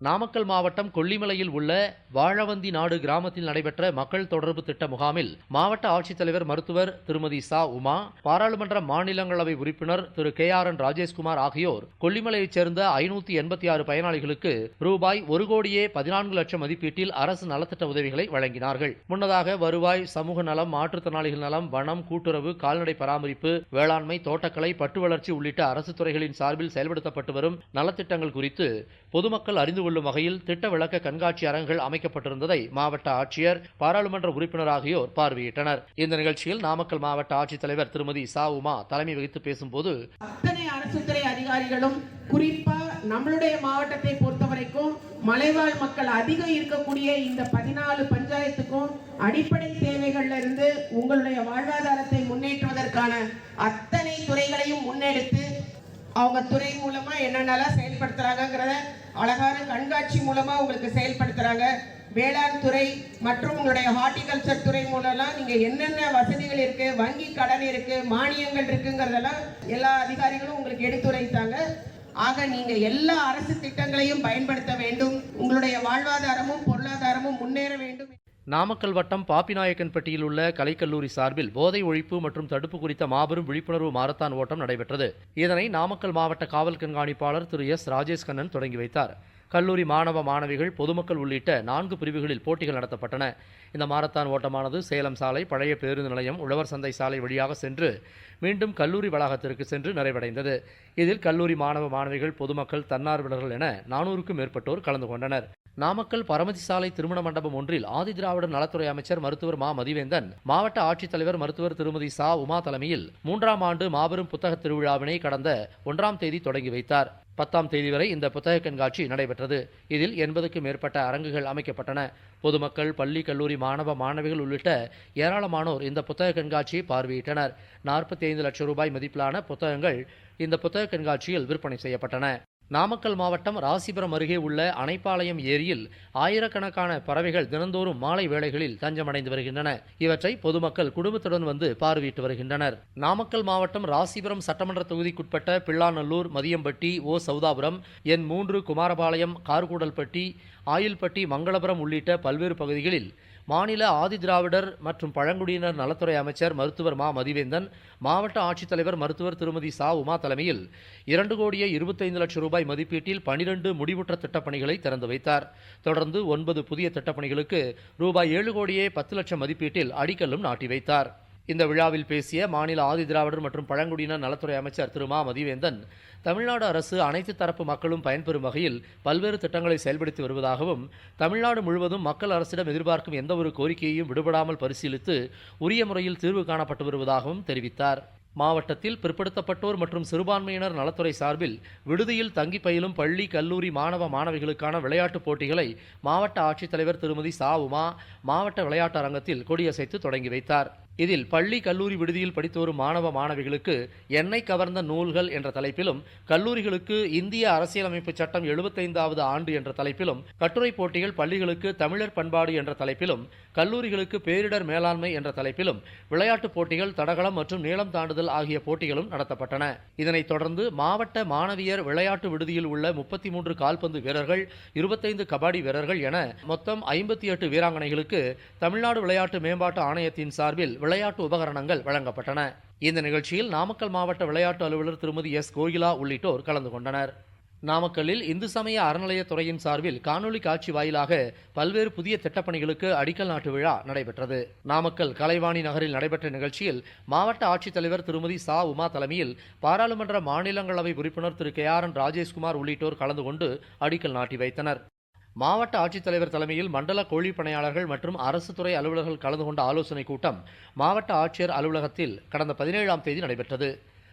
நாமக்கல் மாவட்டம் கொல்லிமலையில் உள்ள வாழவந்தி நாடு கிராமத்தில் நடைபெற்ற மக்கள் தொடர்பு திட்ட முகாமில் மாவட்ட ஆட்சித்தலைவர் மருத்துவர் திருமதி சா உமா பாராளுமன்ற மாநிலங்களவை உறுப்பினர் Thiru K R N Rajeshkumar ஆகியோர் கொல்லிமலையைச் சேர்ந்த ஐநூத்தி எண்பத்தி ஆறு பயனாளிகளுக்கு ரூபாய் ஒரு கோடியே பதினான்கு லட்சம் மதிப்பீட்டில் அரசு நலத்திட்ட உதவிகளை வழங்கினார்கள். முன்னதாக வருவாய் சமூக நலம் மாற்றுத்திறனாளிகள் நலம் வனம் கூட்டுறவு கால்நடை பராமரிப்பு வேளாண்மை தோட்டக்கலை பட்டு வளர்ச்சி உள்ளிட்ட அரசு துறைகளின் சார்பில் செயல்படுத்தப்பட்டு வரும் நலத்திட்டங்கள் குறித்து பொதுமக்கள் அறிந்து கொள்ளும் வகையில் திட்ட விளக்க கண்காட்சி அரங்குகள் அமைக்கப்பட்டிருந்ததை மாவட்ட ஆட்சியர் பாராளுமன்ற உறுப்பினர் ஆகியோர் பார்வையிட்டனர். இந்த நிகழ்ச்சியில் நாமக்கல் மாவட்ட ஆட்சித்தலைவர் திருமதி சாவுமா தலைமை வகித்து பேசும்போது அத்தனை அரசு துறை அதிகாரிகளும் குறிப்பா நம்மளுடைய மாவட்டத்தை பொறுத்த வரைக்கும் மலைவாழ் மக்கள் அதிகம் இருக்கக்கூடிய இந்த பதினாலு பஞ்சாயத்துக்கும் அடிப்படை தேவைகள்ல இருந்து உங்களுடைய வாழ்வாதாரத்தை முன்னேற்றுவதற்கான அத்தனை துறைகளையும் முன்னெடுத்து அவங்க துறை மூலமா என்னென்னலாம் செயல்படுத்துகிறாங்கங்கிறத அழகான கண்காட்சி மூலமா உங்களுக்கு செயல்படுத்துறாங்க. வேளாண் துறை மற்றும் உங்களுடைய ஹார்டிகல்ச்சர் துறை மூலம்லாம் நீங்க என்னென்ன வசதிகள் இருக்கு வங்கி கடன் இருக்கு மானியங்கள் இருக்குங்கிறதெல்லாம் எல்லா அதிகாரிகளும் உங்களுக்கு எடுத்துரைத்தாங்க. ஆக நீங்க எல்லா அரசு திட்டங்களையும் பயன்படுத்த வேண்டும். உங்களுடைய வாழ்வாதாரமும் பொருளாதாரமும் முன்னேற வேண்டும். நாமக்கல் வட்டம் பாப்பிநாயக்கன்பட்டியில் உள்ள கலைக்கல்லூரி சார்பில் போதை ஒழிப்பு மற்றும் தடுப்பு குறித்த மாபெரும் விழிப்புணர்வு மாரத்தான் ஓட்டம் நடைபெற்றது. இதனை நாமக்கல் மாவட்ட காவல் கண்காணிப்பாளர் திரு எஸ் ராஜேஷ் கண்ணன் தொடங்கி வைத்தார். கல்லூரி மாணவ மாணவிகள் பொதுமக்கள் உள்ளிட்ட நான்கு பிரிவுகளில் போட்டிகள் நடத்தப்பட்டன. இந்த மாரத்தான் ஓட்டமானது சேலம் சாலை பழைய பேருந்து நிலையம் உழவர் சந்தை சாலை வழியாக சென்று மீண்டும் கல்லூரி வளாகத்திற்கு சென்று நிறைவடைந்தது. இதில் கல்லூரி மாணவ மாணவிகள் பொதுமக்கள் தன்னார்வலர்கள் என நானூறுக்கும் மேற்பட்டோர் கலந்து கொண்டனர். நாமக்கல் பரமதி சாலை திருமண மண்டபம் ஒன்றில் ஆதிதிராவிடர் நலத்துறை அமைச்சர் மருத்துவர் மா. மதிவேந்தன் மாவட்ட ஆட்சித்தலைவர் மருத்துவர் திருமதி சா. உமா தலைமையில் மூன்றாம் ஆண்டு மாபெரும் புத்தக திருவிழாவினை கடந்த ஒன்றாம் தேதி தொடங்கி வைத்தார். பத்தாம் தேதி வரை இந்த புத்தக கண்காட்சி நடைபெற்றது. இதில் எண்பதுக்கும் மேற்பட்ட அரங்குகள் அமைக்கப்பட்டன. பொதுமக்கள் பள்ளி கல்லூரி மாணவ மாணவிகள் உள்ளிட்ட ஏராளமானோர் இந்த புத்தக கண்காட்சியை பார்வையிட்டனர். நாற்பத்தி ஐந்து லட்சம் ரூபாய் மதிப்பிலான புத்தகங்கள் இந்த புத்தக கண்காட்சியில் விற்பனை செய்யப்பட்டன. நாமக்கல் மாவட்டம் ராசிபுரம் அருகே உள்ள அணைப்பாளையம் ஏரியில் ஆயிரக்கணக்கான பறவைகள் தினந்தோறும் மாலை வேளைகளில் தஞ்சமடைந்து வருகின்றன. இவற்றை பொதுமக்கள் குடும்பத்துடன் வந்து பார்வையிட்டு வருகின்றனர். நாமக்கல் மாவட்டம் ராசிபுரம் சட்டமன்ற தொகுதிக்குட்பட்ட பிள்ளாநல்லூர் மதியம்பட்டி ஓ சௌதாபுரம் என் மூன்று குமாரபாளையம் கார்கூடல்பட்டி ஆயில்பட்டி மங்களபுரம் உள்ளிட்ட பல்வேறு பகுதிகளில் மாநில ஆதிதிராவிடர் மற்றும் பழங்குடியினர் நலத்துறை அமைச்சர் மருத்துவர் மா. மதிவேந்தன் மாவட்ட ஆட்சித்தலைவர் மருத்துவர் திருமதி சா. உமா தலைமையில் இரண்டு கோடியே இருபத்தைந்து லட்சம் ரூபாய் மதிப்பீட்டில் பனிரெண்டு முடிவுற்ற திட்டப்பணிகளை திறந்து வைத்தார். தொடர்ந்து ஒன்பது புதிய திட்டப்பணிகளுக்கு ரூபாய் ஏழு கோடியே பத்து லட்சம் மதிப்பீட்டில் அடிக்கல்லும் நாட்டி வைத்தார். இந்த விழாவில் பேசிய மாநில ஆதிதிராவிடர் மற்றும் பழங்குடியினர் நலத்துறை அமைச்சர் திரு மா. மதிவேந்தன் தமிழ்நாடு அரசு அனைத்து தரப்பு மக்களும் பயன்பெறும் வகையில் பல்வேறு திட்டங்களை செயல்படுத்தி வருவதாகவும் தமிழ்நாடு முழுவதும் மக்கள் அரசிடம் எதிர்பார்க்கும் எந்தவொரு கோரிக்கையையும் விடுபடாமல் பரிசீலித்து உரிய முறையில் தீர்வு காணப்பட்டு வருவதாகவும் தெரிவித்தார். மாவட்டத்தில் பிற்படுத்தப்பட்டோர் மற்றும் சிறுபான்மையினர் நலத்துறை சார்பில் விடுதியில் தங்கி பயிலும் பள்ளி கல்லூரி மாணவ மாணவிகளுக்கான விளையாட்டுப் போட்டிகளை மாவட்ட ஆட்சித்தலைவர் திருமதி சா. உமா மாவட்ட விளையாட்டு அரங்கத்தில் கொடியசைத்து தொடங்கி வைத்தார். இதில் பள்ளி கல்லூரி விடுதியில் படித்து வரும் மாணவ மாணவிகளுக்கு எண்ணெய் கவர்ந்த நூல்கள் என்ற தலைப்பிலும் கல்லூரிகளுக்கு இந்திய அரசியலமைப்பு சட்டம் எழுபத்தைந்தாவது ஆண்டு என்ற தலைப்பிலும் கட்டுரை போட்டிகள் பள்ளிகளுக்கு தமிழர் பண்பாடு என்ற தலைப்பிலும் கல்லூரிகளுக்கு பேரிடர் மேலாண்மை என்ற தலைப்பிலும் விளையாட்டுப் போட்டிகள் தடகளம் மற்றும் நீளம் தாண்டுதல் ஆகிய போட்டிகளும் நடத்தப்பட்டன. இதனைத் தொடர்ந்து மாவட்ட மாணவியர் விளையாட்டு விடுதியில் உள்ள முப்பத்தி மூன்று கால்பந்து வீரர்கள் இருபத்தைந்து கபாடி வீரர்கள் என மொத்தம் ஐம்பத்தி எட்டு வீராங்கனைகளுக்கு தமிழ்நாடு விளையாட்டு மேம்பாட்டு ஆணையத்தின் சார்பில் விளையாட்டு உபகரணங்கள் வழங்கப்பட்டன. இந்த நிகழ்ச்சியில் நாமக்கல் மாவட்ட விளையாட்டு அலுவலர் திருமதி எஸ். கோகிலா உள்ளிட்டோர் கலந்து கொண்டனர். நாமக்கல்லில் இந்து சமய அறநிலையத்துறையின் சார்பில் காணொலி காட்சி வாயிலாக பல்வேறு புதிய திட்டப்பணிகளுக்கு அடிக்கல் நாட்டு விழா நடைபெற்றது. நாமக்கல் கலைவாணி நகரில் நடைபெற்ற நிகழ்ச்சியில் மாவட்ட ஆட்சித்தலைவர் திருமதி சா. உமா தலைமையில் பாராளுமன்ற மாநிலங்களவை உறுப்பினர் Thiru. K. R. N. Rajeshkumar உள்ளிட்டோர் கலந்து கொண்டு அடிக்கல் நாட்டி வைத்தனர். மாவட்ட ஆட்சித்தலைவர் தலைமையில் மண்டல கோழி பணியாளர்கள் மற்றும் அரசு துறை அலுவலர்கள் கலந்து கொண்ட ஆலோசனைக் கூட்டம் மாவட்ட ஆட்சியர் அலுவலகத்தில் கடந்த பதினேழாம் தேதி நடைபெற்றது.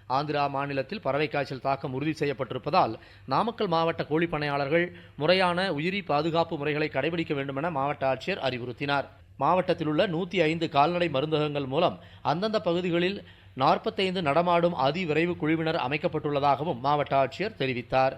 ஆந்திரா மாநிலத்தில் பறவை காய்ச்சல் தாக்கம் உறுதி செய்யப்பட்டிருப்பதால் நாமக்கல் மாவட்ட கோழி பணியாளர்கள் முறையான உயிரி பாதுகாப்பு முறைகளை கடைபிடிக்க வேண்டுமென மாவட்ட ஆட்சியர் அறிவுறுத்தினார். மாவட்டத்தில் உள்ள நூற்றி ஐந்து கால்நடை மருந்தகங்கள் மூலம் அந்தந்த பகுதிகளில் நாற்பத்தைந்து நடமாடும் அதிவிரைவு குழுவினர் அமைக்கப்பட்டுள்ளதாகவும் மாவட்ட ஆட்சியர் தெரிவித்தார்.